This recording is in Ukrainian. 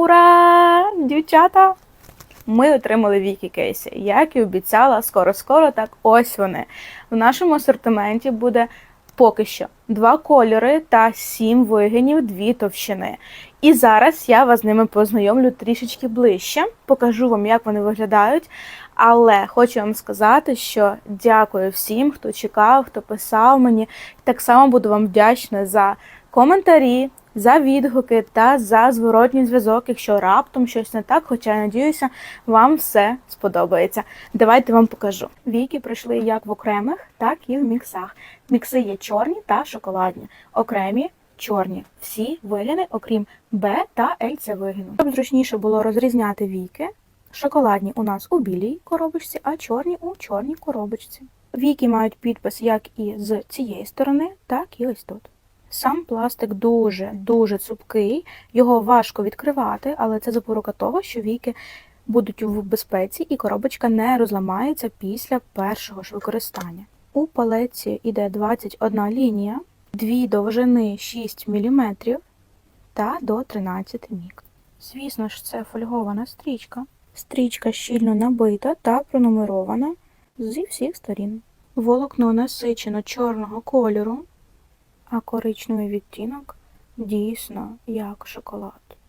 Ура! Дівчата! Ми отримали віки кейси. Як і обіцяла, скоро-скоро, так ось вони. В нашому асортименті буде поки що два кольори та сім вигинів, дві товщини. І зараз я вас з ними познайомлю трішечки ближче, покажу вам, як вони виглядають. Але хочу вам сказати, що дякую всім, хто чекав, хто писав мені. Так само буду вам вдячна за коментарі, за відгуки та за зворотній зв'язок, якщо раптом щось не так, хоча я надіюся, вам все сподобається. Давайте вам покажу. Віки пройшли як в окремих, так і в міксах. Мікси є чорні та шоколадні, окремі чорні. Всі вигини, окрім Б та Л це вигину. Щоб зручніше було розрізняти віки, шоколадні у нас у білій коробочці, а чорні у чорній коробочці. Віки мають підпис як і з цієї сторони, так і ось тут. Сам пластик дуже дуже цупкий, його важко відкривати, але це запорука того, що віки будуть в безпеці і коробочка не розламається після першого ж використання. У палеці йде 21 лінія, дві довжини 6 мм та до 13 мік. Звісно ж, це фольгована стрічка. Стрічка щільно набита та пронумерована зі всіх сторін. Волокно насичено чорного кольору, а коричневий відтінок дійсно як шоколад.